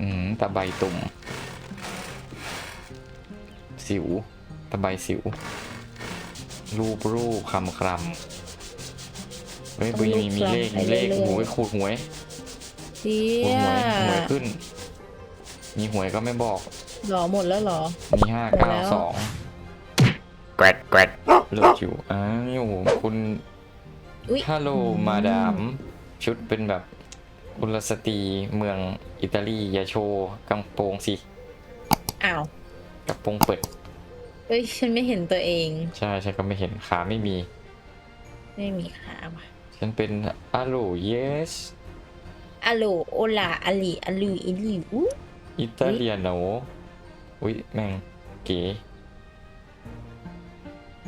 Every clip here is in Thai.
อืมตะไบตุ่ม สิว ตะไบสิว รูปรูปคำคลำเฮ้ยต้องมีมีรูปเลขคลำมีเลขไปเรื่อยๆหวยขูดหวยเดีขูดยหวย หวยขึ้น มีหวยก็ไม่บอก หรอหมดแล้วเหรอ มีห้าหมดเก้าแล้วสองแกรดแกรดเลือกอยู่อ้าวคุณอุ๊ยฮัลโหลมาดาม ชุดเป็นแบบกุลสตรีเมือง อิตาลีอย่าโชว์กำโปรงสิอ้าวกระโปรงเปิด เอ้ยฉันไม่เห็นตัวเอง ใช่ใช่ก็ไม่เห็นขาไม่มี ไม่มีขาว่ะฉันเป็นฮัลโหล yes อัลโหลโอลาอลีอลีอิลีอู้อิตาเลียโนอุ้ยแม่งเก๋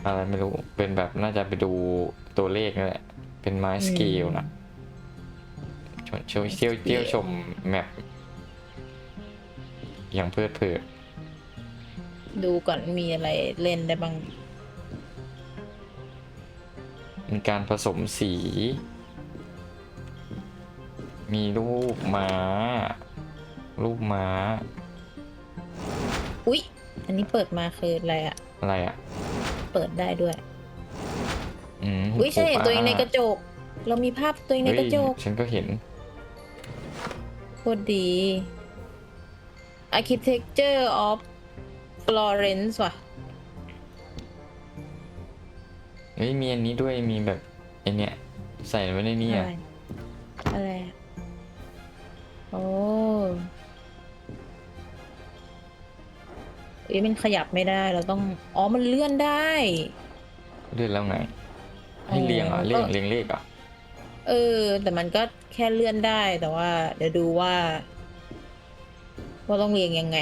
อะไรไม่รู้เป็นแบบน่าจะไปดูตัวเลขนั่นแหละเป็นไม้สเกลนะ ชมชมเที่ยวเที่ยวชมแมปอย่างเพลิดเพลินดูก่อนมีอะไรเล่นได้บ้าง มีการผสมสี มีรูปม้า รูปม้า อุ๊ย อันนี้เปิดมาคืออะไรอะอะไรอะเปิดได้ด้วย อืมอุ๊ยฉันเห็นตัวเองในกระจก เรามีภาพตัวเองในกระจกเฮ้ยฉันก็เห็นโค ตรดี Architecture of Florence ว่ะ เฮ้ยมีอันนี้ด้วยมีแบบไอเนี้ยใส่ไว้ในนี้อะอะไรอะไรอะโอ้เอ้ยมันขยับไม่ได้เราต้อง อ๋อ มันเลื่อนได้ เลื่อนแล้วไง ให้อ๋อเรียงเหรอะก็เรียงเรียงเลขเหรอะ เออ แต่มันก็แค่เลื่อนได้แต่ว่า เดี๋ยวดูว่า ว่าต้องเรียงยังไง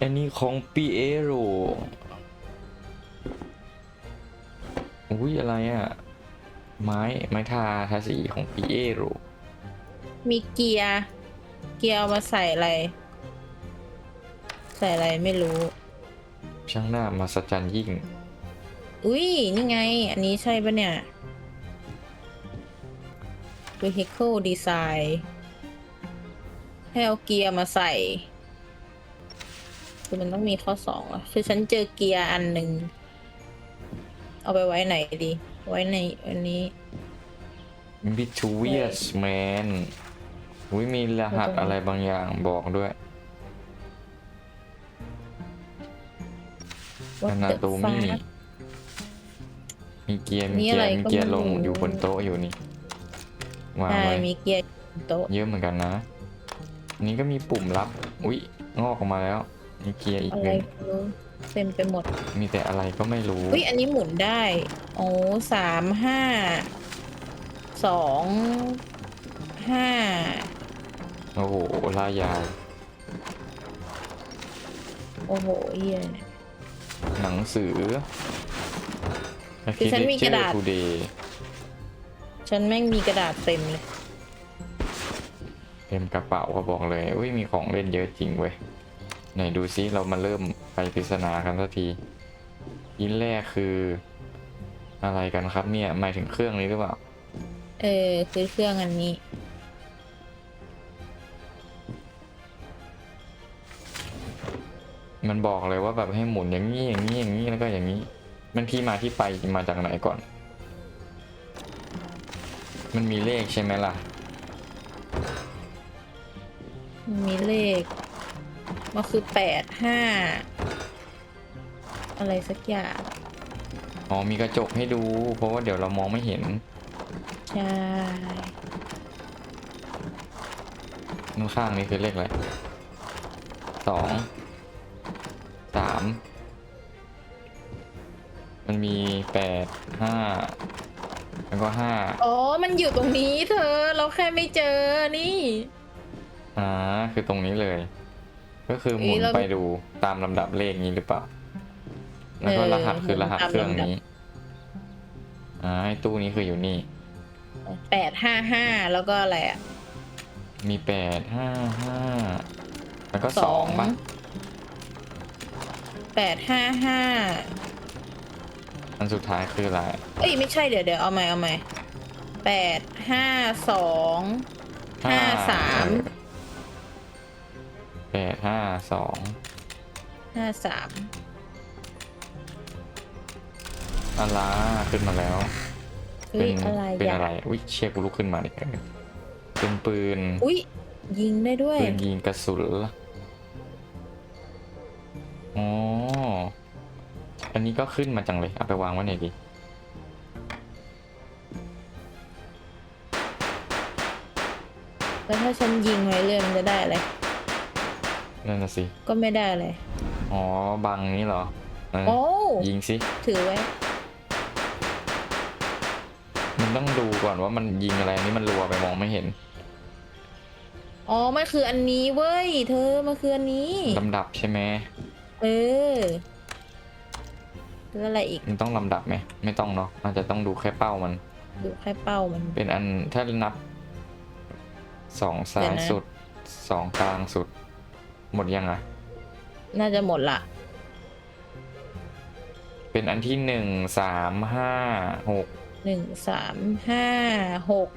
อันนี้ของปีเอโรอุ้ยอะไรอะ ไม้ไม้ทาทาสีของปีเอโรมีเกียร์ เกียร์เอามาใส่อะไร ใส่อะไรไม่รู้ ช่างหน้ามาสจันยิ่ง อุ้ยนี่ไง อันนี้ใช่ปะเนี่ย vehicle design ให้เอาเกียร์มาใส่ คือมันต้องมีข้อสองอะคือฉันเจอเกียร์อันหนึ่ง เอาไปไว้ไหนดี ไว้ในอันนี้ บิทูเวียสแมนอุ้ยมีรหัสอะไรบางอย่างบอกด้วย What อนา the โตมี fuck มีเกียร์นี่มีเกียอะไรร์มีก็เกียร์ไม่ลงรู้ อยู่บนโต๊ะอยู่นี่ วางใช่ไว้มีเกียร์โต๊ะเยอะเหมือนกันนะอันนี้ก็มีปุ่มลับ อุ๊ยงอกออกมาแล้ว มีเกียร์อีกอะหไรนึ่งไม่รู้เต็มไปหมดมีแต่อะไรก็ไม่รู้ อุ้ยอันนี้หมุนได้โอ้สามห้าสองห้าโอ้โหลายยาว โอ้โหเหี้ยเนี่ยหนังสือ คือฉันมีกระดาษทูเดย์ ฉันแม่งมีกระดาษเต็มเลยเต็มกระเป๋าก็บอกเลยอุ้ยมีของเล่นเยอะจริงเว้ยไหนดูซิเรามาเริ่มไปปริศนากันสักทียินแรกคืออะไรกันครับเนี่ยหมายถึงเครื่องนี้หรือเปล่า เออคือเครื่องอันนี้ มันบอกเลยว่าแบบให้หมุนอย่างนี้อย่างนี้อย่างนี้แล้วก็อย่างนี้ มันที่มาที่ไปมาจากไหนก่อน มันมีเลขใช่ไหมล่ะ มีเลข มันคือแปดห้าอะไรสักอย่าง อ๋อมีกระจกให้ดู เพราะว่าเดี๋ยวเรามองไม่เห็น ใช่ข้างข้างๆนี่คือเลขอะไรสอง สาม มันมีแปดห้า แล้วก็ห้าอ๋อ มันอยู่ตรงนี้เธอ เราแค่ไม่เจอนี่ อ่าคือตรงนี้เลย ก็คือหมุนเอ้ยเราไปดูตามลำดับเลขนี้หรือเปล่า แล้วก็เออรหัสคือรหัสตามเครื่องลำดับนี้ อ่าไอ้ตู้นี้คืออยู่นี่ แปดห้าห้าแล้วก็อะไรอะ มีแปดห้าห้าแล้วก็สองปะแปดห้าห้า อันสุดท้ายคืออะไร เอ้ยไม่ใช่เดี๋ยวเดี๋ยวเอาใหม่เอาใหม่แปดห้าสองห้าสามแปดห้าสองห้าสามอาลาขึ้นมาแล้วเฮ้ยอะไรเป็นอะอะไรอุ้ยเชี่ยกูลุกขึ้นมาดิเป็นปืนอุ้ยยิงได้ด้วย ปืนยิงกระสุนเหรออ๋อ อันนี้ก็ขึ้นมาจังเลย เอาไปวางไว้ไหนดี แล้วถ้าฉันยิงไว้เรื่อยมันจะได้อะไร นั่นน่ะสิ ก็ไม่ได้เลยอ๋อ บังนี้เหรอเออโอ้ ยิงสิ ถือไว้ มันต้องดูก่อนว่ามันยิงอะไรอันนี่มันรัวไปมองไม่เห็นอ๋อ มันคืออันนี้เว้ย เธอ มันคืออันนี้ ลำดับใช่ไหมเออ แล้วอะไรอีกมันต้องลำดับไหมไม่ต้องเนาะอาจจะต้องดูแค่เป้ามัน ดูแค่เป้ามัน เป็นอันถ้านับสองซ้าเดี๋ยยวนะ สุดสองกลางสุด หมดยังอะ น่าจะหมดละเป็นอันที่หนึ่งสามห้าหกหนึ่งสามห้าหก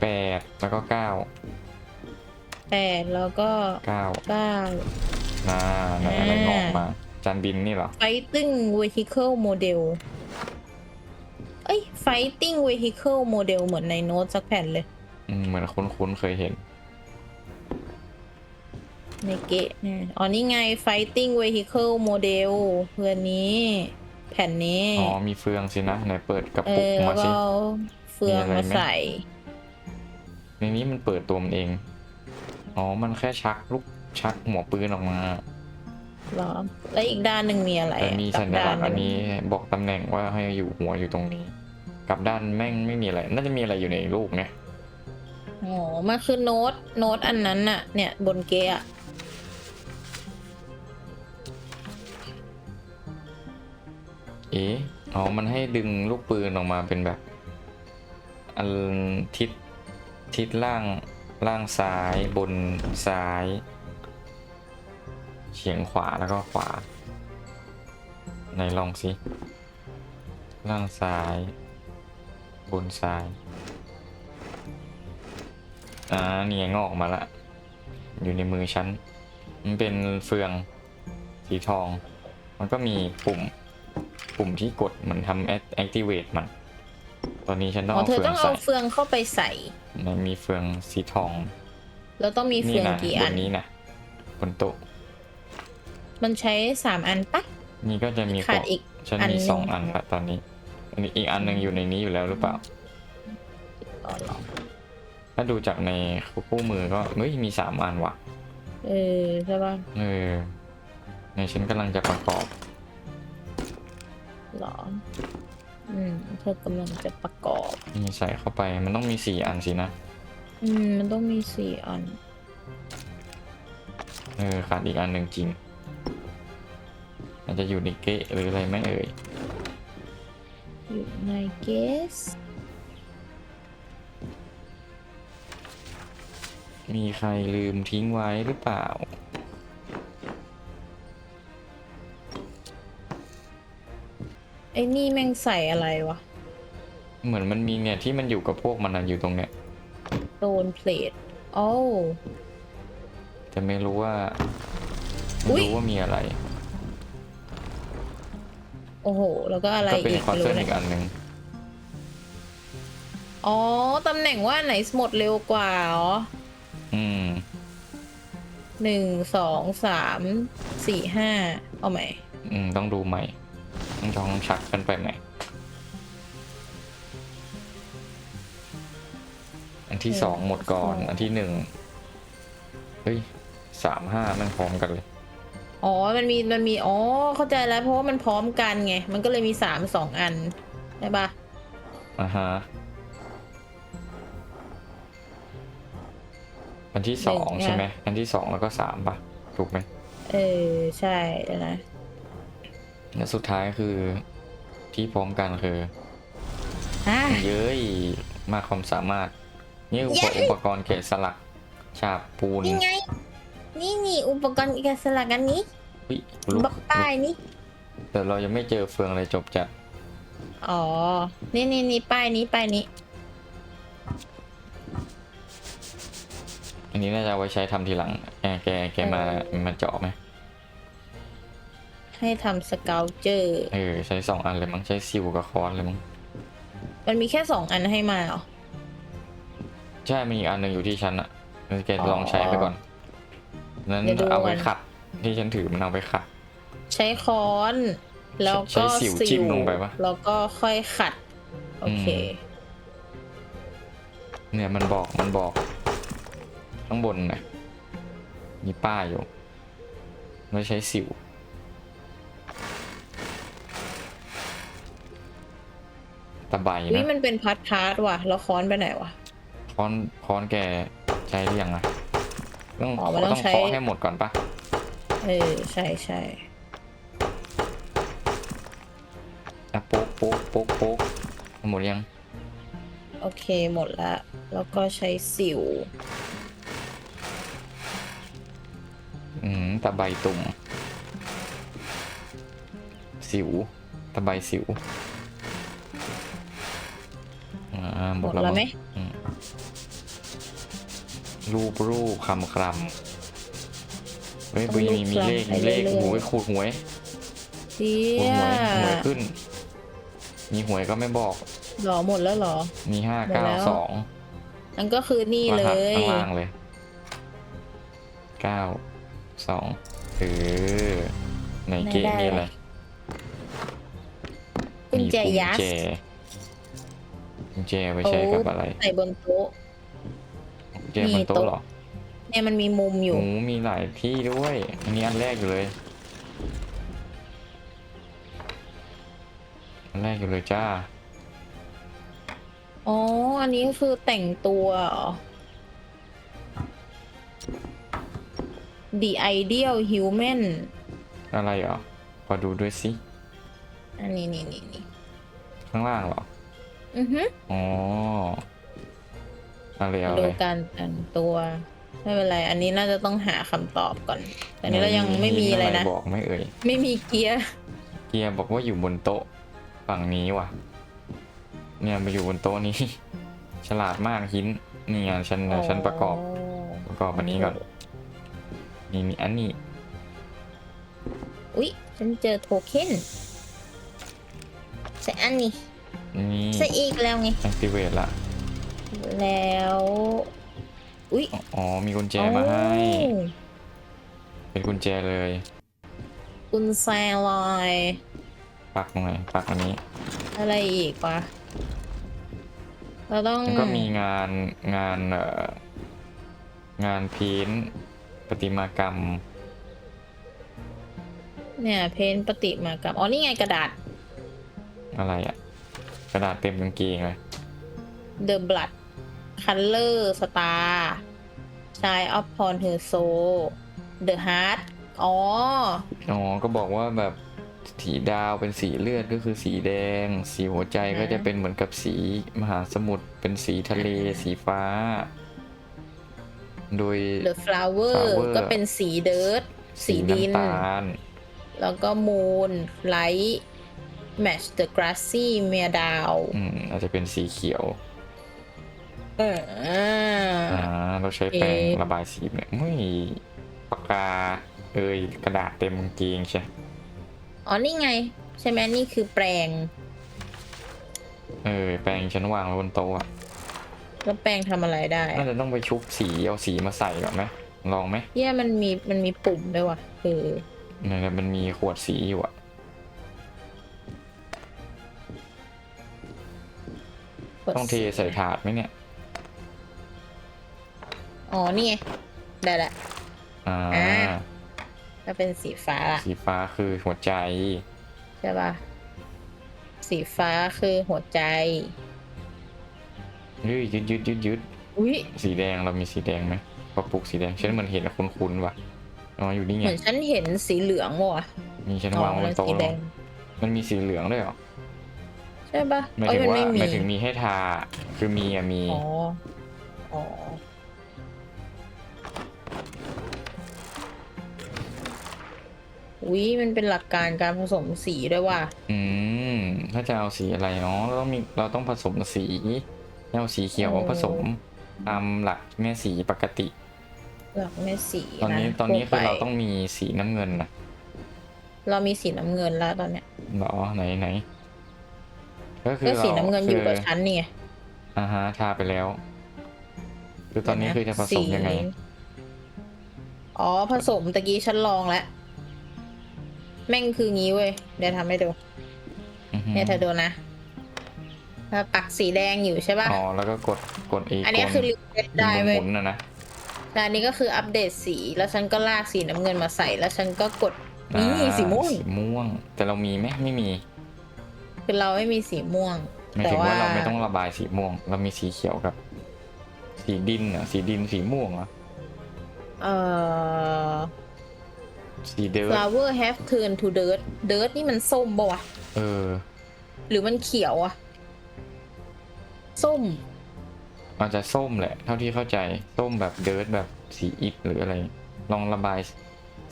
แปดแล้วก็เก้าแปดแล้วก็เก้าเก้าน่าไหนอะไรอ่างอกมา จานบินนี่เหรอ Fighting Vehicle Model เอ้ย Fighting Vehicle Model เหมือนในโน้ตสักแผ่นเลย อืมเหมือนคุ้นๆเคยเห็น ในเกะเนี่ยอ๋อนี่ไง Fighting Vehicle Model เพื่อนนี้ แผ่นนี้ อ๋อ มีเฟืองสินะ ไหนเปิดกระเอปุกอแล้มาวก็สิ เอาเฟืองมีอะไรมาไหม ใส่ ในนี้มันเปิดตัวมันเอง อ๋อ มันแค่ชักลูกชักหัวปืนออกมาเหรอ แล้วอีกด้านหนึ่งมีอะไรแต่อะมีกสัญลักษณ์ด้าอันหงนี้บอกตำแหน่งว่าให้อยู่หัวอยู่ตรงนี้กลับด้านแม่งไม่มีอะไร น่าจะมีอะไรอยู่ในลูกเนี่ยอ๋อมันคือโน้ต โน้ตอันนั้นน่ะ เนี่ยบนเกะอะเอ๊ะอ๋อ มันให้ดึงลูกปืนออกมาเป็นแบบ อันทิศทิศล่างล่างซ้ายบนซ้าย เฉียงขวาแล้วก็ขวาไหนลองสิล่างซ้าย บนซ้าย อ่าเนี่ยงอกมาละ อยู่ในมือฉัน มันเป็นเฟืองสีทอง มันก็มีปุ่ม ปุ่มที่กดเหมือนทำ activate มัน ตอนนี้ฉันต้องอ๋อเอาเธอเฟือต้งองใส่เอาเฟืองเข้าไปใส่ในมีเฟืองสีทอง แล้วต้องมีเฟืนี่องนะกี่บอันนนี้นะบนโต๊ะ มันใช้สามอันปะนี่ก็จะมีขาดอีกฉันอันมีหนึ่งสองอันละตอนนี้อันนี้อีกอันหนึ่งอยู่ในนี้อยู่แล้วหรือเปล่าอ๋อเหรอถ้าดูจากในคู่มือก็เฮ้ยมีสามอันว่ะ เออใช่ปะเออในฉันกำลังจะประกอบเหรอ อืมเธอกำลังจะประกอบนี่ใส่เข้าไปมันต้องมีสี่อันสินะ อืม มันต้องมีสี่อัน เออขาดอีกอันหนึ่งจริง อาจจะอยู่ในเกะหรืออะไรไม่เอ่ย อยู่ในเกส มีใครลืมทิ้งไว้หรือเปล่า ไอ้นี่แม่งใส่อะไรวะ เหมือนมันมีเนี่ยที่มันอยู่กับพวกมันอะอยู่ตรงเนี้ย โดนเพลทโอ้ แต่ไม่รู้ว่าอุ๊ไม่ยรู้ว่ามีอะไร โอ้โห แล้วก็อะไรก็เป็นอีกคอร์เซอร์ไม่อีกอันหนึ่งอ๋อ ตำแหน่งว่าไหนหมดเร็วกว่าเหรออืม หนึ่งสองสามสี่ห้าเอาใหม่ อืม ต้องดูใหม่ ต้องจองชักกันไปใหม่ อันที่เออสองหมดก่อนสองอันที่หนึ่ง เฮ้ยสามห้ามันพร้อมกันเลย อ๋อ มันมี มันมี อ๋อ เข้าใจแล้ว เพราะว่ามันพร้อมกันไง มันก็เลยมีสามสองอันใช่ปะอ่าฮะอันที่สองใช่ไหมอันที่สองแล้วก็สามปะถูกไหมเออ ใช่เดี๋ยวนะ และสุดท้ายคือที่พร้อมกันคืออะ เย้ยมากความสามารถ นี่อุปเย้ย อุปกรณ์แกะสลัก ฉาบปูนนี่ไง นี่นี่อุปกรณ์แกะสลักอันนี้เฮ้ยลุกบักป้ายนี่ แต่เรายังไม่เจอเฟืองเลยจบจัดอ๋อ นี่นี่นี่ป้ายนี้ป้ายนี้ไอันนี้น่าจะเอาไว้ใช้ทำทีหลังแกแกแกมาเออมาเจาะไหมให้ทำสเกลเจอร์ เออใช้สองอันเลยมั้งใช้ซิวกับคอนเลยมั้งมันมีแค่สองอันให้มาเหรอ ใช่มีอีกอันหนึ่งอยู่ที่ฉันอะงั้นแกอ๋อลองใช้ไปก่อน นั้นเดี๋ยวดูเอาไปก่อน ขัด ที่ฉันถือมันเอาไปขัด ใช้ค้อน แล้วก็ใช้สิวจิ้มลงไปปะแล้วก็ค่อยขัด โอเคเนี่ยมันบอกมันบอกข้างบนนะมีป้ายอยู่ไม่ใช้สิว ตะไบวินะมันเป็นพาร์ทพาร์ทว่ะ แล้วค้อนไปไหนวะ ค้อนค้อนแกใช้หรือยังอะ ต้องอ๋อมันต้องต้องใช้เคาะให้หมดก่อนปะเออใช่ใช่อะโป๊กโป๊กโป๊กโป๊กหมดยังโอเคหมดละ แล้วก็ใช้สิว อืมตะไบตุ่ม สิวตะไบสิวอ่าหหมมดดแล้วแล้วไหมมั้งอืม รูปรูปคำคำเฮ้ยต้องมีมีรูปมีเลขคลำมีเลขไปเรื่อยๆโอ้ยขูดหวยเดีขูดยหวยหวยขึ้น มีหวยก็ไม่บอก หรอหมดแล้วเหรอ มีห้าหมดเก้าแล้วสองอันก็คือนี่รเลหัสยข้างล่างเลยเก้าสองเออไหนเกมมีอะไรกุญแจมียักุสญแจกุญแจไว้ใช้กับอะไรใส่บนโต๊ะ กุญแจบนโต๊ะเหรอเนี่ยมันมีมุมอยู่โอ้มีหลายที่ด้วยอันนี้อันแรกอยู่เลย อันแรกอยู่เลยจ้า อ๋อ อันนี้คือแต่งตัวเหรอ The Ideal Human อะไรเหรอขอดูด้วยสิ อันนี้นี่นี่นี่ข้างล่างเหรอ อือฮึอ๋อ เอาเลยเอาดูเลยการแต่งตัว ไม่เป็นไร อันนี้น่าจะต้องหาคำตอบก่อน แต่อันนี้เรายังไม่มีอะไรนะ บอกไม่เอ่ย ไม่มีเกียร์ เกียร์บอกว่าอยู่บนโต๊ะฝั่งนี้ว่ะ เนี่ยมาอยู่บนโต๊ะนี้ ฉลาดมากหินนี่ไงฉันฉันประกอบ ประกอบอันนี้ก่อน นี่นี่อันนี้ อุ๊ย ฉันเจอโทเค็นใส่อันนี้นี่ใส่อีกแล้วไง activate ละ แล้ว อุ๊ยอ๋อ มีกุญแจมาให้อ๋อเป็นกุญแจเลย กุญแจลอย ปักตรงไหนปักอันนี้ อะไรอีกวะเราต้องแล้วก็มีงานงานเอ่องานพีนประติมากรรม เนี่ย เพนปฏิมากรรมอ๋อ นี่ไงกระดาษ อะไรอะกระดาษเต็มกางเกงเลย The Blood Color Star Shine upon her soul The Heart อ๋อ อ๋อ ก็บอกว่าแบบสีดาวเป็นสีเลือดก็คือสีแดง สีหัวใจก็จะเป็นเหมือนกับสีมหาสมุทรเป็นสีทะเลสีฟ้า โดย The Flower Flower ก็เป็นสีเดิร์ดสีดินน้ำตาลแล้วก็ Moon Light Match the Grassy เมียดาวอืมอาจจะเป็นสีเขียว เอออ่าเราใช้แปรงเอ๊ะ ระบายสีเนี่ยไม่ปากกา เอ้ยกระดาษเต็มกางเกงใช่อ๋อ นี่ไง ใช่ไหมนี่คือแปลง เออแปรงฉันวางไว้บนโต๊ะอะแล้วแปลงทำอะไรได้น่าจะต้องไปชุบสีเอาสีมาใส่ก่อนไหมลองไหมเนี่ยมันมีมันมีปุ่มด้วยว่ะ คือเนี่ยมันมีขวดสีอยู่อะกดต้องเทใส่ถาดไหมเนี่ย อ๋อ นี่ไง ได้ละ อ่าอ่าก็เป็นสีฟ้าละสีฟ้าคือหัวใจ ใช่ปะสีฟ้าคือหัวใจ ยืดยืดยืดยืดยืดอุ้ยสีแดงเรามีสีแดงไหมกระปุกสีแดงฉันเหมือนเห็นแล้วคุ้นๆว่ะอ๋ออยู่นี่เหไงมือนฉันเห็นสีเหลืองว่ะมีฉันอ๋อวางไว้บนโต๊ะสีแดแล้วง มันมีสีเหลืองด้วยเหรอใช่ปะหมายเอ้ยถึงมันว่าไม่มีหมายถึงมีให้ทาคือมีอะมี อ๋อ อ๋อ อุ้ยมันเป็นหลักการการผสมสีด้วยว่ะอืม ถ้าจะเอาสีอะไรอ๋อเราต้องมีเราต้องผสมสีเอาสีเขียวโอ้ผสมตามหลักแม่สีปกติ หลักแม่สีตอนนี้ะตอนนี้ทั่วคือเราไปต้องมีสีน้ำเงินนะเรามีสีน้ำเงินแล้วตอนเนี้ยเหรอไหนไหนก็คือก็สีราน้ำเงินอยู่กับคืฉันนี่ไงอ่าฮะทาไปแล้วคือตอนนี้คือจะผสมยังไง อ๋อผสมตะกี้ฉันลองแล้ว แม่งคืองี้เว้ย เดี๋ยวทำให้ดู อือฮึเนี่ยเธอดูนะถ้าปักสีแดงอยู่ใช่ป่ะ อ๋อแล้วก็กดกดอีกอันนี้คือรีเซ็ตได้หเว้ยมุนๆนะนะแต่อันนี้ก็คืออัปเดตสี แล้วฉันก็ลากสีน้ำเงินมาใส่ แล้วฉันก็กดนี่อ่าสีม่วง สีม่วง แต่เรามีไหมไม่มีคือเราไม่มีสีม่วง หมายแต่ถึงว่าว่าเราไม่ต้องระบายสีม่วง เรามีสีเขียวกับ สีดินอะสีดินสีม่วงอะเอ่อ สีเดิร์ด flower have turned to dirt dirt นี่มันส้มปะวะ เออ หรือมันเขียวอะส้ม อาจจะส้มแหละ เท่าที่เข้าใจส้มแบบเดิร์ดแบบสีอิฐหรืออะไร ลองระบาย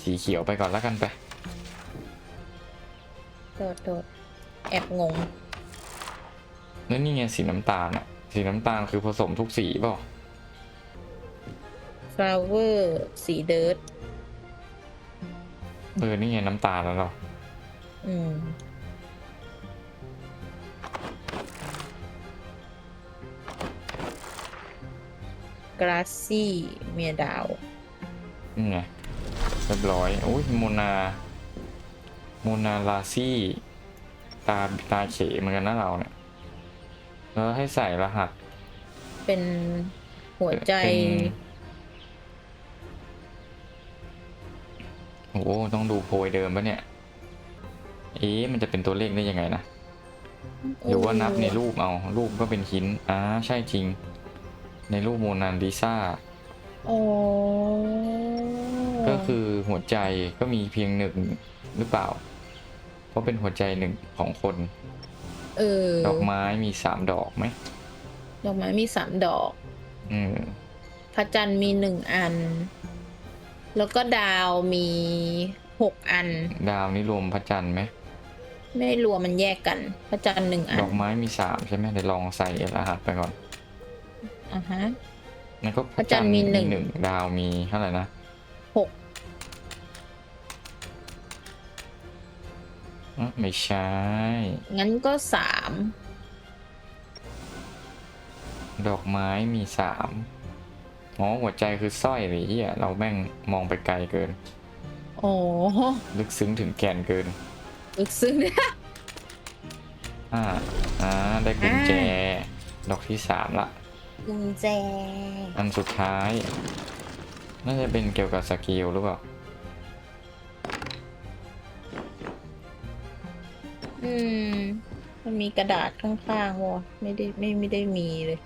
สีเขียวไปก่อนแล้วกันไปโดดโดดแอบงง แล้วนี่ไงสีน้ำตาลอะสีน้ำตาลคือผสมทุกสีเปล่า flower สีเดิร์ด เออนี่ไงน้ำตาลแล้วเราอืมกราซี่เมียดาวนี่ไงเรียบร้อยโอ้ยโมนาโมนาลาซี่ตาตาเขเหมือนกันนะเราเนี่ยแล้วให้ใส่รหัส เป็นหัวใจเโอ้โหต้องดูโพยเดิมปะเนี่ย เอ๊ะมันจะเป็นตัวเลขได้ยังไงนะ หรือว่านับในรูปเอา รูปก็เป็นหินอ่าใช่จริง ในรูปโมนาลิซาโอ้ก็คือหัวใจก็มีเพียงหนึ่งหรือเปล่า เพราะเป็นหัวใจหนึ่งของคนเออดอกไม้มีสามดอกไหม ดอกไม้มีสามดอก อืมพระจันทร์มีหนึ่งอัน แล้วก็ดาวมีหกอัน ดาวนี่รวมพระจันทร์ไหมไม่รวมมันแยกกัน พระจันทร์หนึ่งอันดอกไม้มีสามใช่ไหมเดี๋ยวลองใส่รหัสไปก่อนอะฮะนั่นก็พระจันทร์มีหนึ่งหนึ่ง ดาวมีเท่าไหร่นะหกอ๊ะไม่ใช่ งั้นก็สามดอกไม้มีสาม อ๋อหัวใจคือสร้อยหรือเหี้ยเราแม่งมองไปไกลเกิน โอ้ลึกซึ้งถึงแก่นเกินลึกซึ้งอ่าอ่าได้กุญแจ ดอกที่สามละกุญแจ อันสุดท้าย น่าจะเป็นเกี่ยวกับสกิลหรือเปล่าอืม มันมีกระดาษข้างๆวะไม่ได้ไม่ไม่ได้มีเลย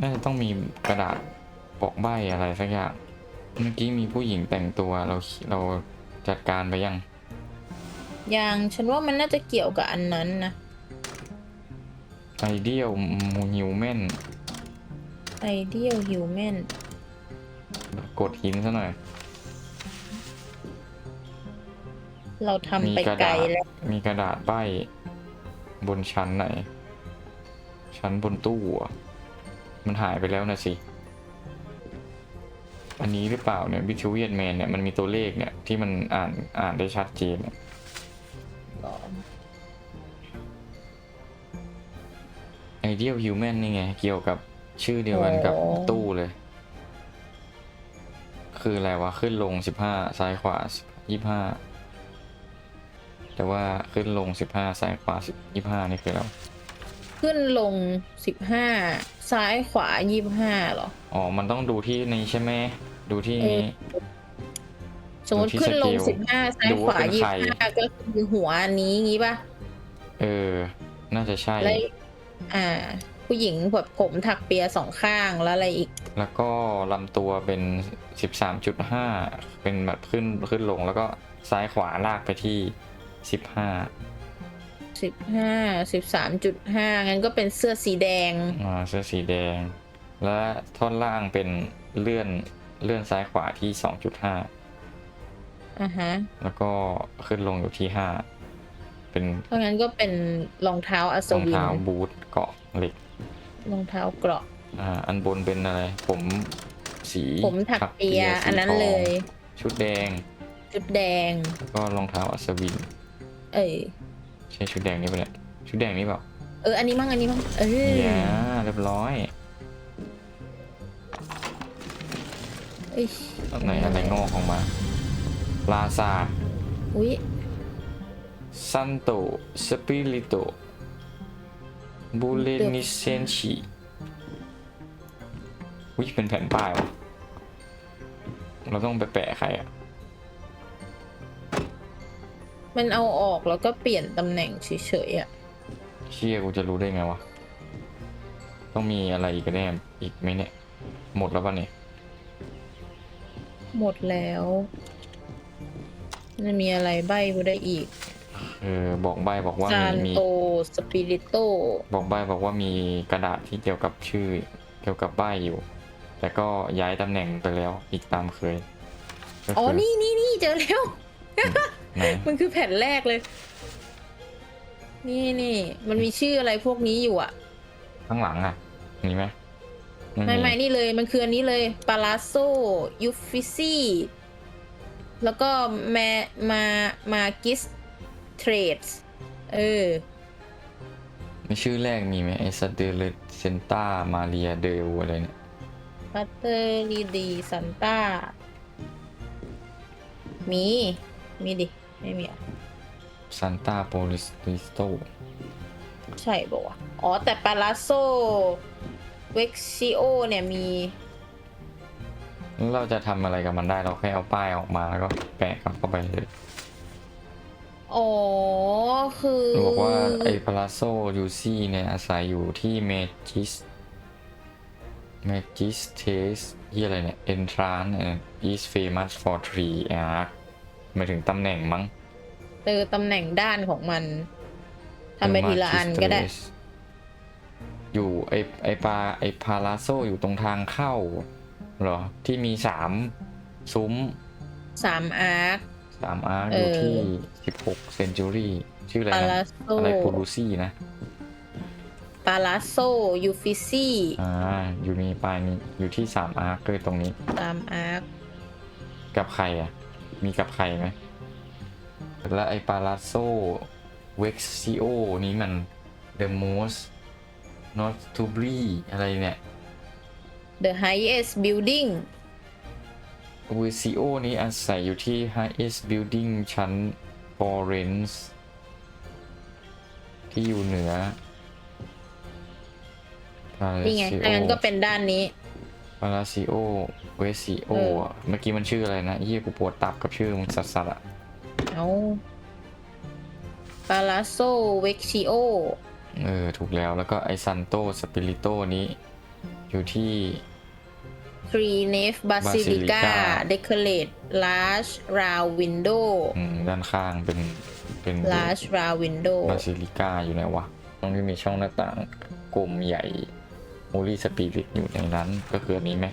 น่าจะต้องมีกระดาษบอกใบอะไรสักอย่าง เมื่อกี้มีผู้หญิงแต่งตัวเราเราจัดการไปยังอย่างฉันว่ามันน่าจะเกี่ยวกับอันนั้นนะไอเดียลมูฮิวแมน Ideal Human กดหินซะหน่อย เราทำไปกระไกลดาษแล้ว มีกระดาษใบบนชั้นไหน ชั้นบนตู้อะ มันหายไปแล้วนะสิ อันนี้หรือเปล่าเนี่ยวิทเวียนแมนเนี่ยมันมีตัวเลขเนี่ยที่มันอ่านอ่านได้ชัดเจนเนี่ยหรอไอเดียลฮิวแมนนี่ไง เกี่ยวกับชื่อเดียวกันกับตู้เลย คืออะไรวะ ขึ้นลงสิบห้าซ้ายขวายี่ห้าแต่ว่าขึ้นลงสิบห้าซ้ายขวายี่ห้านี่คือแล้ว ขึ้นลงสิบห้าซ้ายขวายี่ห้าหรอ อ๋อ มันต้องดูที่นี้ใช่ไหม ดูที่เออนี้ สมมติดูที่ขึ้นลงสเกลสิบห้าซ้ายดูขว่าเป็วานยี่ใครห้าก็คือหัวอันนี้งี้ป่ะ เออ น่าจะใช่แล้วอ่า ผู้หญิงแบบผมถักเปียสองข้างแล้วอะไรอีก แล้วก็ลำตัวเป็นสิบสามจุดห้าเป็นแบบขึ้นขึ้นลงแล้วก็ซ้ายขวาลากไปที่สิบห้า สิบห้าสิบสามจุดห้างั้นก็เป็นเสื้อสีแดง อ่าเสื้อสีแดง และท่อนล่างเป็นเลื่อนเลื่อนซ้ายขวาที่สองจุดห้าอะฮะแล้วก็ขึ้นลงอยู่ที่ห้าเป็นเพราะงั้นก็เป็นรองเท้าอัศรองวินเท้าบูทเกาะเหล็ก รองเท้าเกราะ อ่า อันบนเป็นอะไร ผมสีผมถักเปียสีอันนั้นทงเลย ชุดแดง จุดแดงก็รองเท้าอัศวิน เอ้ย ใช่ชุดแดงนี่ปะเนี่ยชุดแดงนี่เปล่าเออ อันนี้มั่งอันนี้มั่งเอออย่าเรียบร้อยเอ้ยไหนอะไรงอกออกมาปราสาทอุ้ยซันโตสปิริโตบูเลนิเซนชิวิเป็นแผ่นป้ายวะเราต้องไปแปะใครอะ มันเอาออกแล้วก็เปลี่ยนตำแหน่งเฉยๆอะเชี่ยกูจะรู้ได้ไงวะ ต้องมีอะไรอีกกันแน่อีกไหมเนี่ย หมดแล้วป่ะเนี่ย หมดแล้วมันมีอะไรใบกูได้อีกเออบอกใบบอกว่าซามีนมี โตสปิริโตบอกใบบอกว่ามีกระดาษที่เกี่ยวกับชื่อ เกี่ยวกับใบอยู่ แต่ก็ย้ายตำแหน่งไปแล้วอีกตามเคยก็อ๋อ คืนี่นี่นี่เจอแล้ว ไหนมันคือแผ่นแรกเลย นี่นี่ มันมีชื่ออะไรพวกนี้อยู่อะ ข้างหลังอะมีไหมไม่ไม่นี่เลยมันคืออันนี้เลยปาลาโซยูฟิซีแล้วก็แมมามากิสเทรดเออมีชื่อแรกมีไหมไอสเตเลเซนตามาเรียเดลอะไรเนี่ยปัตเตอร์ลีดีซันต้ามี มีดิ ไม่มีอะซันตาโปลิสติสโตใช่บอกว่าวะอ๋อ แต่ปาลาโซเว็กซิโอเนี่ยมี เราจะทำอะไรกับมันได้เราแค่เอาป้ายออกมาแล้วก็แปะกลับเข้าไปเลยอ๋อ คือบอกว่า ไอ้พาราโซยูซี่เนี่ยอาศัยอยู่ที่เมจิสเมจิสเทสที่อะไรเนี่ย entrance is famous for three arc หมายถึงตำแหน่งมั้งเออตำแหน่งด้านของมันทำไปทีละอันก็ได้ Magistres อยู่ไอไอปาไอพาราโซอยู่ตรงทางเข้าเหรอ ที่มีสามซุ้มสามอาร์คสามอาร์เอออยู่ที่สิบหกเซนจูรี่ชื่ออะไรปาลานะโซอะไรปูลูซี่นะปาลาโซยูฟิซี่อ่าอยู่มีปลายนี้อยู่ที่สามอาร์เกยตรงนี้สามอาร์คกับใครอะ มีกับใครไหมแล้วไอปาลาโซเว็กซิโอนี้มัน The Most Not to b r e อะไรเนี่ย The highest building เวซิโอนี้อาศัยอยู่ที่ Highest Building ชั้น Florence ที่อยู่เหนือนี่ไงถ้างั้นก็เป็นด้านนี้ปาลาซิโอ เวซิโอเออเมื่อกี้มันชื่ออะไรนะเฮียกูปวดตับกับชื่อมึงสัสๆอะเอาปาลาโซเว็กซิโอ เออ ถูกแล้วแล้วก็ไอซันโตสปิริโตนี้ อยู่ที่ Three Nave Basilica Basilica Decorate Large Round Window อืมด้านข้างเป็นเป็น Large Round Window บาซิลิก้าอยู่ไหนวะตรงที่มีช่องหน้าต่างกลมใหญ่ โอลีสปิริตอยู่ในนั้น ก็คืออันนี้ไหม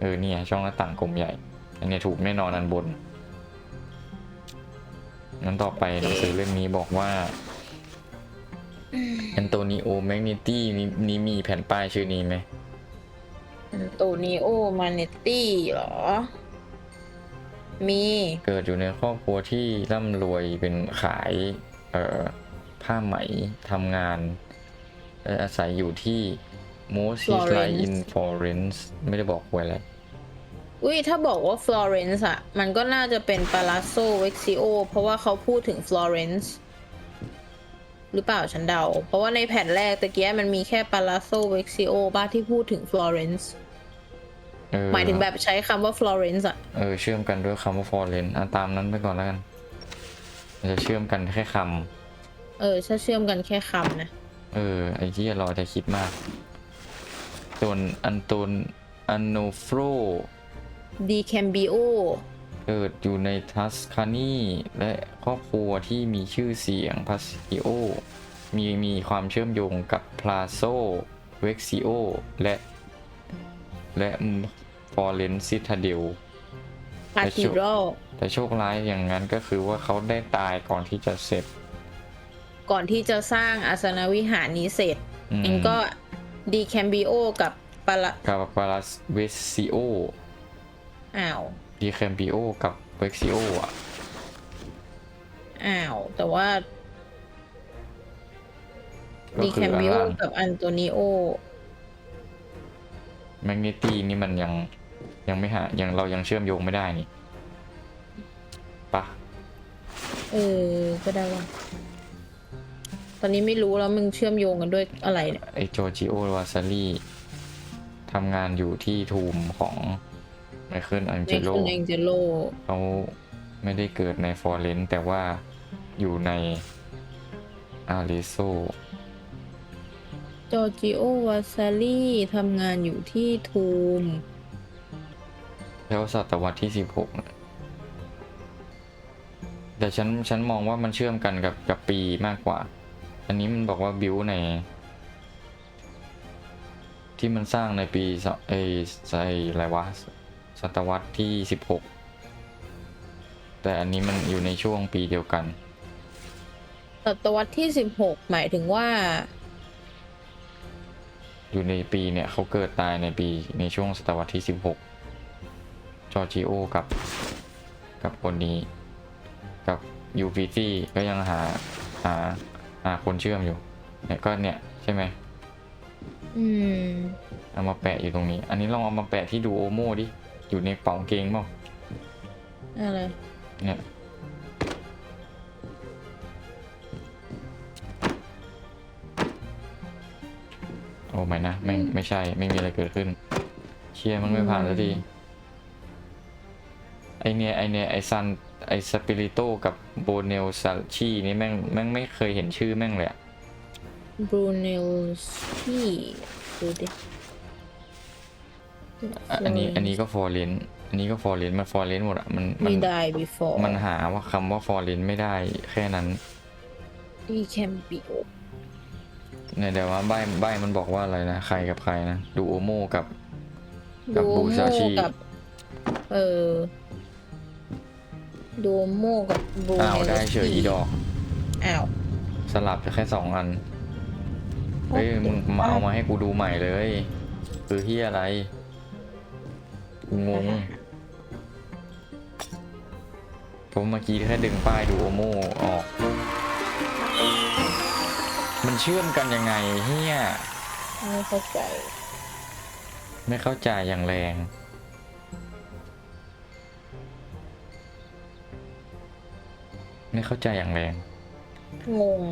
เออเนี่ยช่องหน้าต่างกลมใหญ่ อันเนี้ยถูกแน่นอนอันบนนั้นต่อไปหนังสือเล่มนี้บอกว่าแอนโตนิโอแมกนิตี้นี้มีแผ่นป้ายชื่อนี้ไหมโตนิโอมาเนตตี้เหรอ มี เกิดอยู่ในครอบครัวที่ร่ำรวยเป็นขายเอ่อผ้าไหมทำงานและอาศัยอยู่ที่ Most Florence in Florence ไม่ได้บอกไว้อะไรอุ้ยถ้าบอกว่าฟลอเรนซ์อะมันก็น่าจะเป็นปาลาโซเว็กซิโอเพราะว่าเขาพูดถึงฟลอเรนซ์หรือเปล่าฉันเดา เพราะว่าในแผ่นแรกตะเกียมันมีแค่ปาลาโซเว็กซิโอบ้าที่พูดถึงฟลอเรนซ์เออหมายถึงแบบใช้คำว่าฟลอเรนซ์อะเออ เชื่อมกันด้วยคำว่า Florence อะตามนั้นไปก่อนแล้วกันมันจะเชื่อมกันแค่คเออถ้าเชื่อมกันแค่คำนะำเออ ไอ้ที่เราจะคิดมาก ส่วนอันโตนอันโนโฟรดีแคมบิโอเกิดอยู่ในทัสคานีและครอบครัวที่มีชื่อเสียงพาซิโอ มีมีความเชื่อมโยงกับพลาโซเว็กซิโอ และ และฟอร์เรนซิทาเดลคาทีดรัลแต่โชคร้ายอย่างนั้นก็คือว่าเขาได้ตายก่อนที่จะเสร็จ ก่อนที่จะสร้างอาสนวิหารนี้เสร็จอืมเองก็ ดีแคมบิโอกับปาลากับปาลาเวซิโออ้าวดีแคมปิโอกับเว็กซิโออะอ้าว แต่ว่าก็ดีคืแคอมอันบิโอล่างกับอันโตนิโอแมกเนตีนี่มันยังยังไม่หายังเรายังเชื่อมโยงไม่ได้นี่ปะเออก็ได้ว่า ตอนนี้ไม่รู้แล้วมึงเชื่อมโยงกันด้วยอะไรเนี่ยไอโจจิโอวาซารีทำงานอยู่ที่ทูมของไมเคิลอังในเจโลคุณแองเจโลเขาไม่ได้เกิดในฟอร์เรนแต่ว่าอยู่ในอาริโซจอร์จิโอวาซารีทำงานอยู่ที่ทูม แล้วศตวรรษที่สิบหกแต่ฉันฉันมองว่ามันเชื่อมกันกับกับปีมากกว่า อันนี้มันบอกว่าบิวใน ที่มันสร้างในปีสเอยไออะไรวะศตวรรษที่สิบหกแต่อันนี้มันอยู่ในช่วงปีเดียวกัน ศตวรรษที่สิบหกหมายถึงว่า อยู่ในปีเนี่ยเขาเกิดตายในปีในช่วงศตวรรษที่สิบหกจอร์จิโอกับ กับคนนี้ กับยูฟิตี้ก็ยังหาหา หาคนเชื่อมอยู่เนี่ยก็เนี่ยใช่ไหมอืมเอามาแปะอยู่ตรงนี้ อันนี้ลองเอามาแปะที่ดูโอโม่ดิ อยู่ในเป๋ากางเกงเปล่าอะไรเนี่ยโอ้ไม่นะไม่งไม่ใช่ไม่มีอะไรเกิดขึ้น เชียร์มันไม่ผ่านสักทีไอเนี่ยไอเนี่ยไอซัน ไอสปิริโตกับโบเนลซัลชีนี่แม่งแม่งไม่เคยเห็นชื่อแม่งเลยอะบรูเนลชี่ดูดิอะอันนี้อันนี้ก็ฟอร์เรนอันนี้ก็ฟอร์เรนมันฟอร์เรนหมดอะมันมัมีนได้ before มันหาว่าคำว่าฟอร์เรนไม่ได้แค่นั้นดีแคมปิโอเนี่ยเดี๋ยวว่าใบใบมันบอกว่าอะไรนะใครกับใครนะดูโอโมกับ กัดูบบูโมซาชิ กับ เออ ดูโมกับบรูอ้าวได้เฉยอีดอก อ้าว สลับแค่สองอัน เฮ้ยมึงมาเอามาให้กูดูใหม่เลย คือที่อะไรกูงงผมเมื่อกี้แค่ดึงป้ายดูโอโมออก มันเชื่อมกันยังไงเฮียไม่เข้าใจ ไม่เข้าใจอย่างแรง ไม่เข้าใจอย่างแรง งง